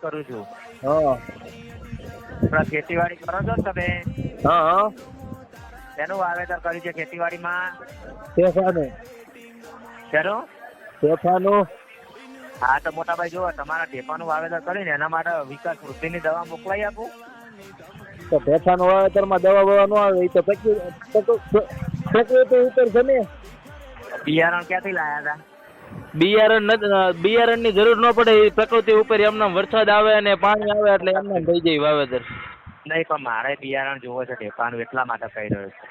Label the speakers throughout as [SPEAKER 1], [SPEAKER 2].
[SPEAKER 1] કરું છું.
[SPEAKER 2] હા.
[SPEAKER 1] આપણા ખેતીવાડી કરો છો તમે?
[SPEAKER 2] હા હા.
[SPEAKER 1] તેનું વાવેતર કર્યું છે ખેતીવાડીમાં?
[SPEAKER 2] શેફાનું
[SPEAKER 1] શેનું?
[SPEAKER 2] શેફાનું
[SPEAKER 1] હા તો મોટાભાઈ જો તમારા ઢેપાનું વાવેતર કરીને એના માટે વિકાસ વૃદ્ધિની દવા મોકલાઈ આપું.
[SPEAKER 2] તો ભેંસાનું વાવેતરમાં દવા બવા ન આવે તો પ્રકૃ- પ્રકૃ- પ્રકૃતિ ઉતરશે છે ને
[SPEAKER 1] બિયારણ ક્યાંથી લાયા હતા?
[SPEAKER 2] બિયારણ બિયારણની જરૂર ન પડે એ પ્રકૃતિ ઉપર એમને વરસાદ આવે અને પાણી આવે એટલે એમને થઈ જાય વાવેતર.
[SPEAKER 1] નહીં પણ મારે બિયારણ જોવો છે ઢેપાનું એટલા માટે કહી રહ્યો છું.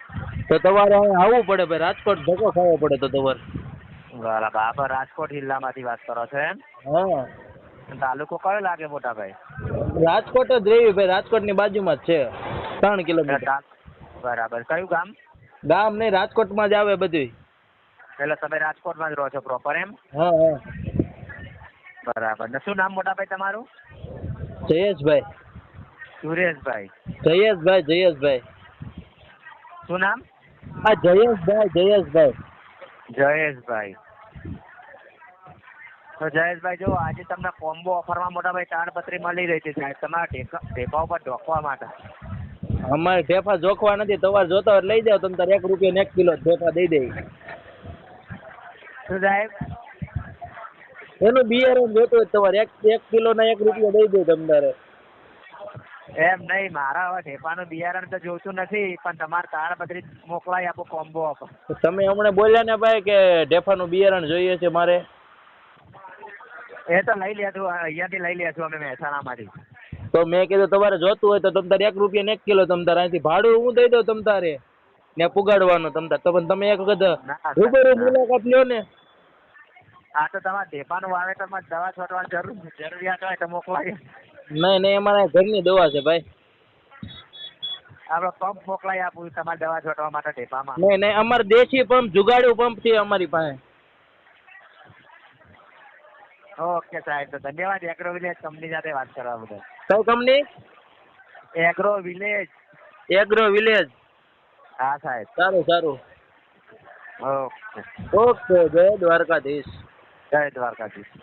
[SPEAKER 2] તો તમારે આવવું પડે ભાઈ રાજકોટ ધક્કો ખાવો પડે તો તમારે.
[SPEAKER 1] બરાબર આપણે રાજકોટ જિલ્લામાંથી વાત કરો છો એમ?
[SPEAKER 2] હા.
[SPEAKER 1] તાલુકો કયો લાગે મોટાભાઈ
[SPEAKER 2] રાજકોટ જ રહેવી ભાઈ રાજકોટની બાજુમાં જ છે ત્રણ કિલોમીટર.
[SPEAKER 1] બરાબર. કયું ગામ?
[SPEAKER 2] ગામ નહીં રાજકોટમાં જ આવે બધું
[SPEAKER 1] એટલે તમે રાજકોટમાં જ રહો છો પ્રોપર એમ?
[SPEAKER 2] હા હા.
[SPEAKER 1] બરાબર. ને શું નામ મોટાભાઈ તમારું?
[SPEAKER 2] જયેશભાઈ.
[SPEAKER 1] સુરેશભાઈ.
[SPEAKER 2] જયેશભાઈ જયેશભાઈ.
[SPEAKER 1] શું નામ?
[SPEAKER 2] આ જયેશભાઈ જયેશભાઈ.
[SPEAKER 1] જયેશભાઈ. તો જયેશભાઈ જો આજે તમને કોમ્બો ઓફરમાં મોટાભાઈ તાડપત્રી મળી રહી છે. સાહેબ તમારા ઢેફા ઉપર ઢોકવા માટે.
[SPEAKER 2] અમારે ઢેફા જોખવા નથી. તમારે જોતા હોય લઈ જાવ તમને એક રૂપિયા ને એક કિલો ઢેફા દઈ દઈ
[SPEAKER 1] સાહેબ?
[SPEAKER 2] એનું બિયારણ જોતું હોય તમારે એક એક કિલો ના એક રૂપિયા દઈ દઉં તમ તારે
[SPEAKER 1] એમ નહીં મારા હવે ઠેપાનું બિયારણ તો જોતું નથી પણ તમારે તાળપત્રી મોકલાવી આપો કોમ્બો
[SPEAKER 2] આપો. તમે હમણાં બોલ્યા ને ભાઈ કે ઢેફાનું બિયારણ જોઈએ છે મારે.
[SPEAKER 1] એ તો લઈ લેશું અહીંયાથી લઈ લેશું અમે મહેસાણામાંથી.
[SPEAKER 2] તો મેં કીધું તમારે જોતું હોય તો તમ તારે એક રૂપિયા ને એક કિલો તમ તારે. અહીંથી ભાડું હું દઈ દઉં તમ તારે. ને પુગાડવાનો તમ તો પણ તમે એક વખત રૂબરૂ મુલાકાત લ્યો ને.
[SPEAKER 1] આ તો તમારા ઢેપાનું વાવેતરમાં દવા છોટવાની જરૂર જરૂરિયાત હોય તો મોકલાવી
[SPEAKER 2] નહીં નહીં અમારે ઘરની દવા છે ભાઈ.
[SPEAKER 1] આપણે પંપ મોકલાવી આપું તમારે દવા છોટવા માટે ઢેપામાં
[SPEAKER 2] નહીં નહીં અમારે દેશી પંપ જુગાડ્યું પંપ છે અમારી પાસે.
[SPEAKER 1] ઓકે સાહેબ તો ધન્યવાદ. એગ્રો વિલેજ કંપની સાથે વાત કરવા બદલ.
[SPEAKER 2] કઈ company
[SPEAKER 1] agro village
[SPEAKER 2] agro village
[SPEAKER 1] હા સાહેબ.
[SPEAKER 2] સારું સારું.
[SPEAKER 1] ઓકે.
[SPEAKER 2] ઓકે જય દ્વારકાધીશ.
[SPEAKER 1] જય દ્વારકાધીશ.